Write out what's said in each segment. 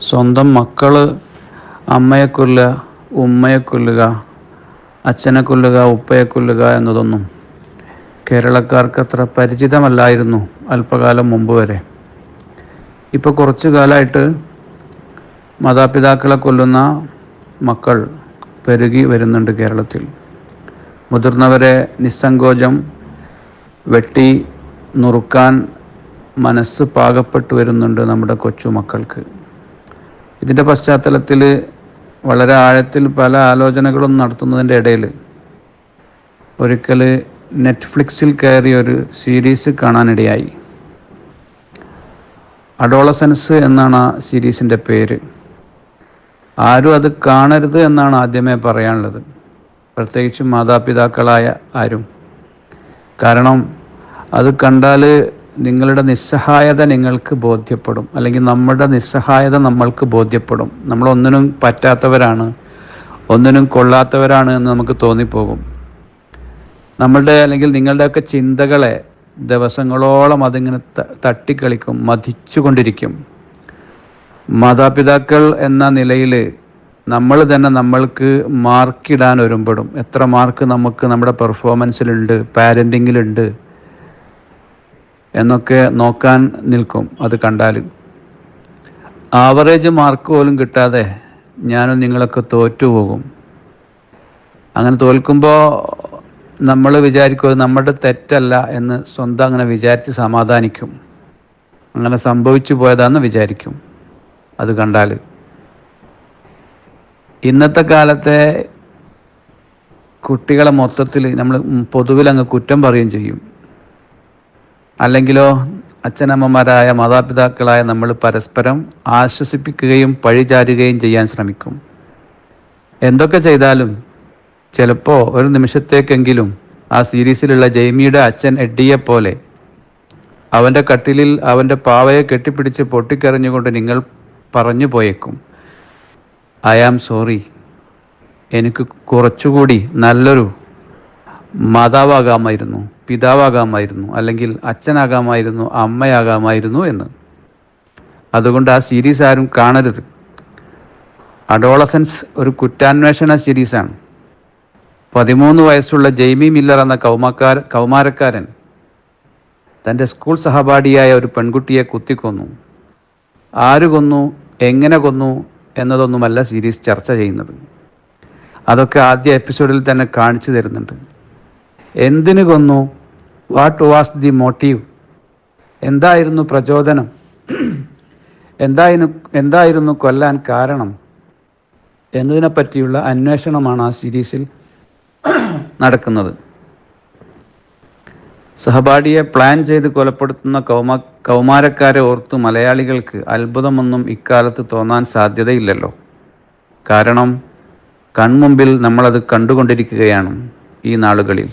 സ്വന്തം മക്കൾ അമ്മയെ കൊല്ലുക ഉമ്മയെ കൊല്ലുക അച്ഛനെ കൊല്ലുക ഉപ്പയെ കൊല്ലുക എന്നതൊന്നും കേരളക്കാർക്ക് അത്ര പരിചിതമല്ലായിരുന്നു അല്പകാലം മുമ്പ് വരെ. ഇപ്പോൾ കുറച്ചു കാലമായിട്ട് മാതാപിതാക്കളെ കൊല്ലുന്ന മക്കൾ പെരുകി വരുന്നുണ്ട് കേരളത്തിൽ. മുതിർന്നവരെ നിസ്സങ്കോചം വെട്ടി നുറുക്കാൻ മനസ്സ് പാകപ്പെട്ടു വരുന്നുണ്ട് നമ്മുടെ കൊച്ചുമക്കൾക്ക് ഇതിന്റെ പശ്ചാത്തലത്തിൽ വളരെ ആഴത്തിൽ പല ആലോചനകളും നടത്തുന്നതിന്റെ ഇടയിൽ ഒരിക്കൽ നെറ്റ്ഫ്ലിക്സിൽ കയറിയ ഒരു സീരീസ് കാണാനിടയായി. അഡോളസൻസ് എന്നാണ് ആ സീരീസിന്റെ പേര്. ആരും അത് കാണരുത് എന്നാണ് ആദ്യമേ പറയാനുള്ളത്. പ്രത്യേകിച്ച് മാതാപിതാക്കളായ ആരും. കാരണം അത് കണ്ടാൽ നിങ്ങളുടെ നിസ്സഹായത നിങ്ങൾക്ക് ബോധ്യപ്പെടും. അല്ലെങ്കിൽ നമ്മുടെ നിസ്സഹായത നമ്മൾക്ക് ബോധ്യപ്പെടും. നമ്മൾ ഒന്നിനും പറ്റാത്തവരാണ്. ഒന്നിനും കൊള്ളാത്തവരാണ് എന്ന് നമുക്ക് തോന്നിപ്പോകും. നമ്മളുടെ അല്ലെങ്കിൽ നിങ്ങളുടെയൊക്കെ ചിന്തകളെ ദിവസങ്ങളോളം അതിങ്ങനെ തട്ടിക്കളിക്കും മതിച്ചുകൊണ്ടിരിക്കും. മാതാപിതാക്കൾ എന്ന നിലയിൽ നമ്മൾ തന്നെ നമ്മൾക്ക് മാർക്കിടാൻ ഒരുമ്പെടും. എത്ര മാർക്ക് നമുക്ക് നമ്മുടെ പെർഫോമൻസിലുണ്ട് പാരന്റിങ്ങിലുണ്ട്. എന്നൊക്കെ നോക്കാൻ നിൽക്കും അത് കണ്ടാൽ ആവറേജ് മാർക്ക് പോലും കിട്ടാതെ ഞാനും നിങ്ങളൊക്കെ തോറ്റുപോകും. അങ്ങനെ തോൽക്കുമ്പോൾ നമ്മൾ വിചാരിക്കും നമ്മുടെ തെറ്റല്ല എന്ന് സ്വന്തം അങ്ങനെ വിചാരിച്ച് സമാധാനിക്കും. അങ്ങനെ സംഭവിച്ചു പോയതാന്ന് വിചാരിക്കും അത് കണ്ടാൽ. ഇന്നത്തെ കാലത്തെ കുട്ടികളെ മൊത്തത്തിൽ നമ്മൾ പൊതുവിൽ അങ്ങ് കുറ്റം പറയുകയും ചെയ്യും. അല്ലെങ്കിലോ അച്ഛനമ്മമാരായ മാതാപിതാക്കളായ നമ്മൾ പരസ്പരം ആശ്വസിപ്പിക്കുകയും പഴിചാരുകയും ചെയ്യാൻ ശ്രമിക്കും. എന്തൊക്കെ ചെയ്താലും ചിലപ്പോൾ ഒരു നിമിഷത്തേക്കെങ്കിലും ആ സീരീസിലുള്ള ജെയ്മിയുടെ അച്ഛൻ എഡ്ഡിയെ പോലെ അവന്റെ കട്ടിലിൽ അവന്റെ പാവയെ കെട്ടിപ്പിടിച്ച് പൊട്ടിക്കറിഞ്ഞുകൊണ്ട് നിങ്ങൾ പറഞ്ഞു പോയേക്കും. I am sorry. എനിക്ക് കുറച്ചുകൂടി നല്ലൊരു മാതാവാകാമായിരുന്നു. പിതാവാകാമായിരുന്നു അല്ലെങ്കിൽ അച്ഛനാകാമായിരുന്നു അമ്മയാകാമായിരുന്നു എന്ന്. അതുകൊണ്ട് ആ സീരീസ് ആരും കാണരുത്. അഡോളസൻസ് ഒരു കുറ്റാന്വേഷണ സീരീസാണ് പതിമൂന്ന് വയസ്സുള്ള ജെയ്മി മില്ലർ എന്ന കൗമാക്കാര കൗമാരക്കാരൻ തന്റെ സ്കൂൾ സഹപാഠിയായ ഒരു പെൺകുട്ടിയെ കുത്തിക്കൊന്നു. ആര് കൊന്നു എങ്ങനെ കൊന്നു എന്നതൊന്നുമല്ല സീരീസ് ചർച്ച ചെയ്യുന്നത്. അതൊക്കെ ആദ്യ എപ്പിസോഡിൽ തന്നെ കാണിച്ചു തരുന്നുണ്ട്. എന്തിനു കൊന്നു? വാട്ട് വാസ് ദി മോട്ടീവ് എന്തായിരുന്നു പ്രചോദനം? എന്തായിരുന്നു എന്തായിരുന്നു കൊല്ലാൻ കാരണം? എന്നതിനെ പറ്റിയുള്ള അന്വേഷണമാണ് ആ സീരീസിൽ നടക്കുന്നത്. സഹപാഠിയെ പ്ലാൻ ചെയ്ത് കൊലപ്പെടുത്തുന്ന കൗമ കൗമാരക്കാരെ ഓർത്ത് മലയാളികൾക്ക് അത്ഭുതമൊന്നും ഇക്കാലത്ത് തോന്നാൻ സാധ്യതയില്ലല്ലോ. കാരണം കൺമുമ്പിൽ നമ്മളത് കണ്ടുകൊണ്ടിരിക്കുകയാണ് ഈ നാളുകളിൽ.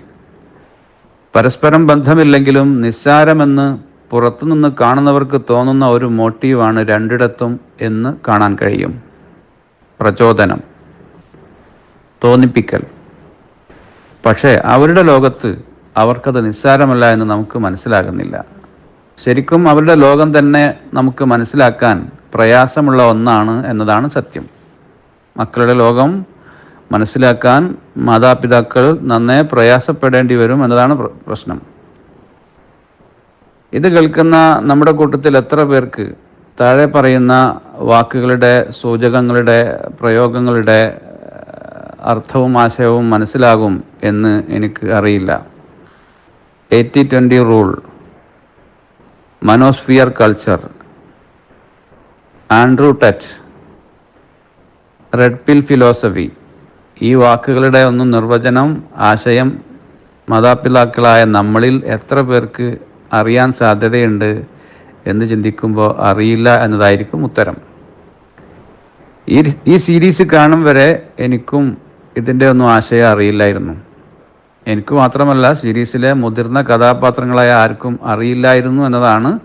പരസ്പരം ബന്ധമില്ലെങ്കിലും നിസ്സാരമെന്ന് പുറത്തുനിന്ന് കാണുന്നവർക്ക് തോന്നുന്ന ഒരു മോട്ടീവാണ് രണ്ടിടത്തും എന്ന് കാണാൻ കഴിയും. പ്രചോദനം. തോന്നിപ്പിക്കൽ. പക്ഷേ അവരുടെ ലോകത്ത് അവർക്കത് നിസ്സാരമല്ല എന്ന് നമുക്ക് മനസ്സിലാകുന്നില്ല. ശരിക്കും അവരുടെ ലോകം തന്നെ നമുക്ക് മനസ്സിലാക്കാൻ പ്രയാസമുള്ള ഒന്നാണ് എന്നതാണ് സത്യം. മക്കളുടെ ലോകം മനസ്സിലാക്കാൻ മാതാപിതാക്കൾ നന്നേ പ്രയാസപ്പെടേണ്ടി വരും എന്നതാണ് പ്രശ്നം. ഇത് കേൾക്കുന്ന നമ്മുടെ കൂട്ടത്തിൽ എത്ര പേർക്ക് താഴെ പറയുന്ന വാക്കുകളുടെ സൂചകങ്ങളുടെ പ്രയോഗങ്ങളുടെ അർത്ഥവും ആശയവും മനസ്സിലാകും എന്ന് എനിക്ക് അറിയില്ല. Eighty twenty rule manosphere culture Andrew Tate red pill philosophy. ഈ വാക്കുകളുടെ ഒന്നും നിർവചനം ആശയം മാതാപിതാക്കളായ നമ്മളിൽ എത്ര പേർക്ക് അറിയാൻ സാധ്യതയുണ്ട് എന്ന് ചിന്തിക്കുമ്പോൾ അറിയില്ല എന്നതായിരിക്കും ഉത്തരം. ഈ ഈ സീരീസ് കാണും വരെ എനിക്കും ഇതിന്റെ ഒന്നും ആശയം അറിയില്ലായിരുന്നു. എനിക്ക് മാത്രമല്ല സീരീസിലെ മുതിർന്ന കഥാപാത്രങ്ങളായ ആർക്കും അറിയില്ലായിരുന്നു എന്നതാണ്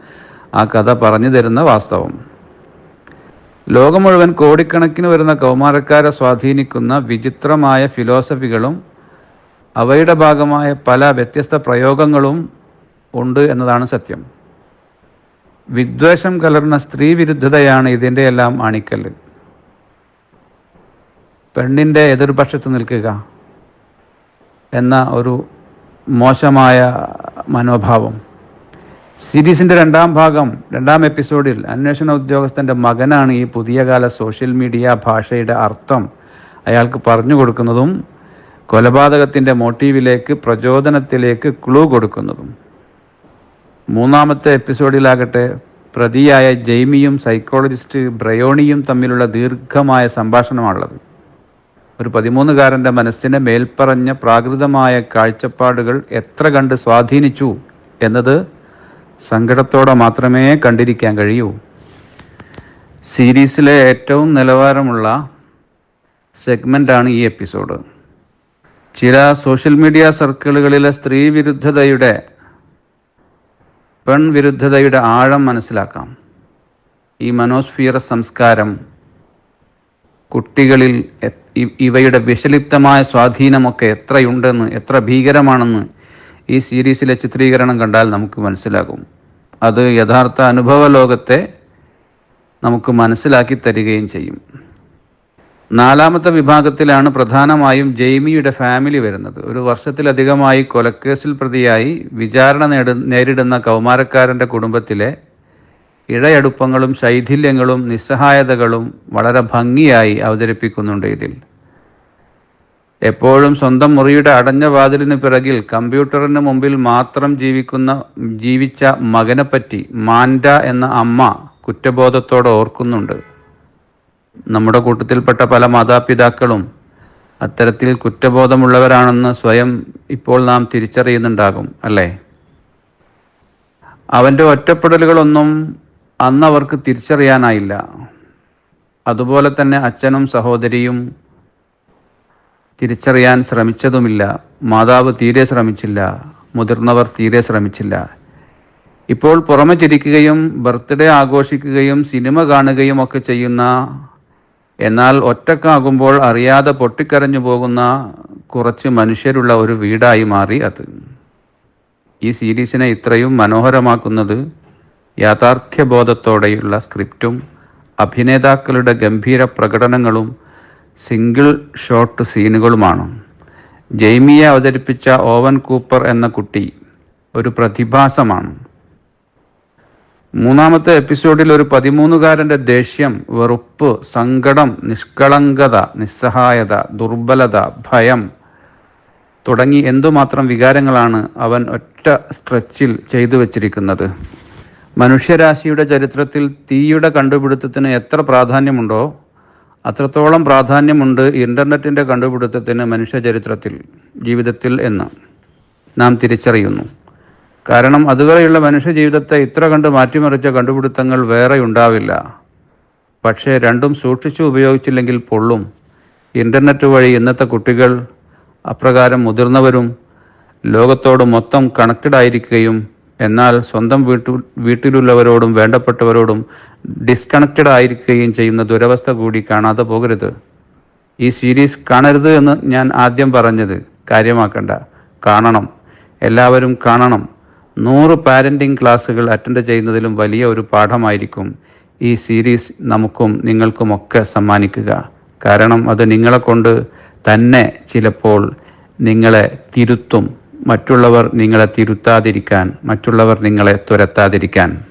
ആ കഥ പറഞ്ഞു തരുന്ന വാസ്തവം. ലോകം മുഴുവൻ കോടിക്കണക്കിന് വരുന്ന കൗമാരക്കാരെ സ്വാധീനിക്കുന്ന വിചിത്രമായ ഫിലോസഫികളും അവയുടെ ഭാഗമായ പല വ്യത്യസ്ത പ്രയോഗങ്ങളും ഉണ്ട് എന്നതാണ് സത്യം. വിദ്വേഷം കലർന്ന സ്ത്രീ വിരുദ്ധതയാണ് ഇതിന്റെ എല്ലാം ആണിക്കല്ല് പെണ്ണിന്റെ എതിർപക്ഷത്ത് നിൽക്കുക എന്ന ഒരു മോശമായ മനോഭാവം. സീരീസിന്റെ രണ്ടാം ഭാഗം രണ്ടാം എപ്പിസോഡിൽ അന്വേഷണ ഉദ്യോഗസ്ഥന്റെ മകനാണ് ഈ പുതിയ കാല സോഷ്യൽ മീഡിയ ഭാഷയുടെ അർത്ഥം അയാൾക്ക് പറഞ്ഞു കൊടുക്കുന്നതും കൊലപാതകത്തിന്റെ മോട്ടീവിലേക്ക് പ്രചോദനത്തിലേക്ക് ക്ലൂ കൊടുക്കുന്നതും. മൂന്നാമത്തെ എപ്പിസോഡിലാകട്ടെ പ്രതിയായ ജെയ്മിയും സൈക്കോളജിസ്റ്റ് ബ്രയോണിയും തമ്മിലുള്ള ദീർഘമായ സംഭാഷണമാണുള്ളത്. ഒരു പതിമൂന്നുകാരന്റെ മനസ്സിനെ മേൽപ്പറഞ്ഞ പ്രാകൃതമായ കാഴ്ചപ്പാടുകൾ എത്ര കണ്ട് സ്വാധീനിച്ചു എന്നത് സങ്കടത്തോടെ മാത്രമേ കണ്ടിരിക്കാൻ കഴിയൂ. സീരീസിലെ ഏറ്റവും നിലവാരമുള്ള സെഗ്മെന്റാണ് ഈ എപ്പിസോഡ്. ചില സോഷ്യൽ മീഡിയ സർക്കിളുകളിലെ സ്ത്രീ വിരുദ്ധതയുടെ പെൺവിരുദ്ധതയുടെ ആഴം മനസ്സിലാക്കാം. ഈ മനോസ്ഫിയർ സംസ്കാരം കുട്ടികളിൽ ഇവയുടെ വിഷലിപ്തമായ സ്വാധീനമൊക്കെ എത്രയുണ്ടെന്ന് എത്ര ഭീകരമാണെന്ന് ഈ സീരീസിലെ ചിത്രീകരണം കണ്ടാൽ നമുക്ക് മനസ്സിലാകും. അത് യഥാർത്ഥ അനുഭവ ലോകത്തെ നമുക്ക് മനസ്സിലാക്കി തരികയും ചെയ്യും. നാലാമത്തെ വിഭാഗത്തിലാണ് പ്രധാനമായും ജെയ്മിയുടെ ഫാമിലി വരുന്നത്. ഒരു വർഷത്തിലധികമായി കൊലക്കേസിൽ പ്രതിയായി വിചാരണ നേരിടുന്ന കൗമാരക്കാരന്റെ കുടുംബത്തിലെ ഇഴയടുപ്പങ്ങളും ശൈഥില്യങ്ങളും നിസ്സഹായതകളും വളരെ ഭംഗിയായി അവതരിപ്പിക്കുന്നുണ്ട് ഇതിൽ. എപ്പോഴും സ്വന്തം മുറിയുടെ അടഞ്ഞ വാതിലിന് പിറകിൽ കമ്പ്യൂട്ടറിന് മുമ്പിൽ മാത്രം ജീവിക്കുന്ന ജീവിച്ച മകനെപ്പറ്റി മാൻഡ എന്ന അമ്മ കുറ്റബോധത്തോടെ ഓർക്കുന്നുണ്ട്. നമ്മുടെ കൂട്ടത്തിൽപ്പെട്ട പല മാതാപിതാക്കളും അത്തരത്തിൽ കുറ്റബോധമുള്ളവരാണെന്ന് സ്വയം ഇപ്പോൾ നാം തിരിച്ചറിയുന്നുണ്ടാകും അല്ലേ? അവന്റെ ഒറ്റപ്പെടലുകളൊന്നും അന്ന് അവർക്ക് തിരിച്ചറിയാനായില്ല. അതുപോലെ തന്നെ അച്ഛനും സഹോദരിയും തിരിച്ചറിയാൻ ശ്രമിച്ചതുമില്ല. മാതാവ് തീരെ ശ്രമിച്ചില്ല. മുതിർന്നവർ തീരെ ശ്രമിച്ചില്ല. ഇപ്പോൾ പുറമെ ചിരിക്കുകയും ബർത്ത്ഡേ ആഘോഷിക്കുകയും സിനിമ കാണുകയും ഒക്കെ ചെയ്യുന്ന എന്നാൽ ഒറ്റക്കാകുമ്പോൾ അറിയാതെ പൊട്ടിക്കരഞ്ഞു പോകുന്ന കുറച്ച് മനുഷ്യരുള്ള ഒരു വീടായി മാറി അത്. ഈ സീരീസിനെ ഇത്രയും മനോഹരമാക്കുന്നത് യാഥാർത്ഥ്യബോധത്തോടെയുള്ള സ്ക്രിപ്റ്റും അഭിനേതാക്കളുടെ ഗംഭീര പ്രകടനങ്ങളും സിംഗിൾ ഷോട്ട് സീനുകളുമാണ്. ജെയ്മിയെ അവതരിപ്പിച്ച ഓവൻ കൂപ്പർ എന്ന കുട്ടി ഒരു പ്രതിഭാസമാണ്. മൂന്നാമത്തെ എപ്പിസോഡിൽ ഒരു പതിമൂന്നുകാരന്റെ ദേഷ്യം വെറുപ്പ് സങ്കടം നിഷ്കളങ്കത നിസ്സഹായത ദുർബലത ഭയം തുടങ്ങി എന്തുമാത്രം വികാരങ്ങളാണ് അവൻ ഒറ്റ സ്ട്രെച്ചിൽ ചെയ്തു വച്ചിരിക്കുന്നത്. മനുഷ്യരാശിയുടെ ചരിത്രത്തിൽ തീയുടെ കണ്ടുപിടുത്തത്തിന് എത്ര പ്രാധാന്യമുണ്ടോ? അത്രത്തോളം പ്രാധാന്യമുണ്ട് ഇന്റർനെറ്റിന്റെ കണ്ടുപിടുത്തത്തിന് മനുഷ്യചരിത്രത്തിൽ ജീവിതത്തിൽ എന്ന് നാം തിരിച്ചറിയുന്നു. കാരണം അതുവരെയുള്ള മനുഷ്യജീവിതത്തെ ഇത്ര കണ്ട് മാറ്റിമറിച്ച കണ്ടുപിടുത്തങ്ങൾ വേറെ ഉണ്ടാവില്ല. പക്ഷേ രണ്ടും സൂക്ഷിച്ചു ഉപയോഗിച്ചില്ലെങ്കിൽ പൊള്ളും. ഇന്റർനെറ്റ് വഴി ഇന്നത്തെ കുട്ടികൾ അപ്രകാരം മുതിർന്നവരും ലോകത്തോട് മൊത്തം കണക്റ്റഡ് ആയിരിക്കുകയും എന്നാൽ സ്വന്തം വീട്ടു വീട്ടിലുള്ളവരോടും വേണ്ടപ്പെട്ടവരോടും ഡിസ്കണക്റ്റഡ് ആയിരിക്കുകയും ചെയ്യുന്ന ദുരവസ്ഥ കൂടി കാണാതെ പോകരുത്. ഈ സീരീസ് കാണരുത് എന്ന് ഞാൻ ആദ്യം പറഞ്ഞത് കാര്യമാക്കണ്ട. കാണണം. എല്ലാവരും കാണണം. നൂറ് പാരന്റിംഗ് ക്ലാസ്സുകൾ അറ്റൻഡ് ചെയ്യുന്നതിലും വലിയ ഒരു പാഠമായിരിക്കും ഈ സീരീസ് നമുക്കും നിങ്ങൾക്കുമൊക്കെ സമ്മാനിക്കുക. കാരണം അത് നിങ്ങളെ കൊണ്ട് തന്നെ ചിലപ്പോൾ നിങ്ങളെ തിരുത്തും. മറ്റുള്ളവർ നിങ്ങളെ തിരുത്താതിരിക്കാൻ മറ്റുള്ളവർ നിങ്ങളെ തുരത്താതിരിക്കാൻ.